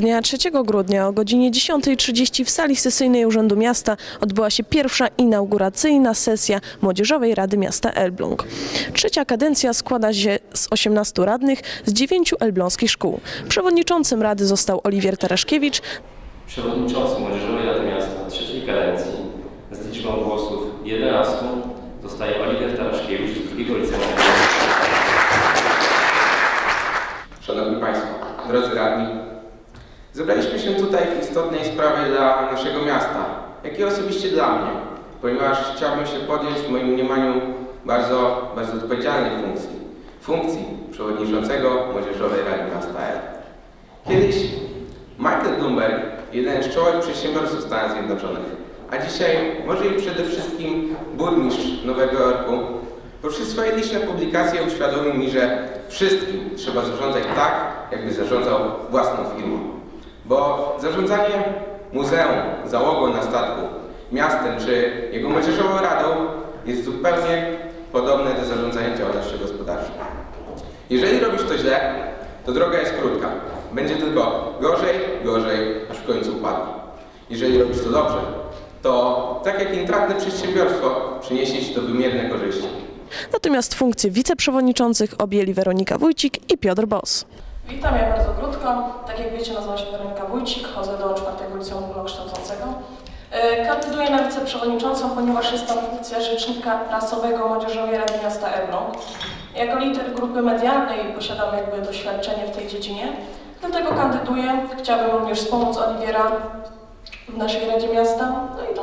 Dnia 3 grudnia o godzinie 10.30 w sali sesyjnej Urzędu Miasta odbyła się pierwsza inauguracyjna sesja Młodzieżowej Rady Miasta Elbląg. Trzecia kadencja składa się z 18 radnych z 9 elbląskich szkół. Przewodniczącym Rady został Oliwier Taraszkiewicz, Przewodniczący Młodzieżowej Rady Miasta trzeciej kadencji z liczbą głosów 11 zostaje Oliwier Taraszkiewicz z drugiego liceum. Szanowni Państwo, drodzy radni, zebraliśmy się tutaj w istotnej sprawie dla naszego miasta, jak i osobiście dla mnie, ponieważ chciałbym się podjąć w moim mniemaniu bardzo, bardzo odpowiedzialnej funkcji, funkcji przewodniczącego Młodzieżowej Rady Miasta L. Kiedyś Michael Bloomberg, jeden z czołowych przedsiębiorców Stanów Zjednoczonych, a dzisiaj może i przede wszystkim burmistrz Nowego Jorku, poprzez swoje liczne publikacje uświadomił mi, że wszystkim trzeba zarządzać tak, jakby zarządzał własną firmą. Bo zarządzanie muzeum, załogą na statku, miastem czy jego młodzieżową radą jest zupełnie podobne do zarządzania działalnością gospodarczą. Jeżeli robisz to źle, to droga jest krótka. Będzie tylko gorzej, gorzej, aż w końcu upadnie. Jeżeli robisz to dobrze, to tak jak intratne przedsiębiorstwo przyniesie Ci to wymierne korzyści. natomiast funkcje wiceprzewodniczących objęli Weronika Wójcik i Piotr Bos. Witam, ja bardzo krótko. Tak jak wiecie, nazywam się Weronika Wójcik, chodzę do czwartego liceum ogólnokształcącego. E, Kandyduję na wiceprzewodniczącą, ponieważ jest tam funkcja rzecznika prasowego Młodzieżowej Rady Miasta Elbląg. Jako lider grupy medialnej posiadam jakby doświadczenie w tej dziedzinie, dlatego kandyduję. Chciałabym również wspomóc Oliwiera w naszej Radzie Miasta, no i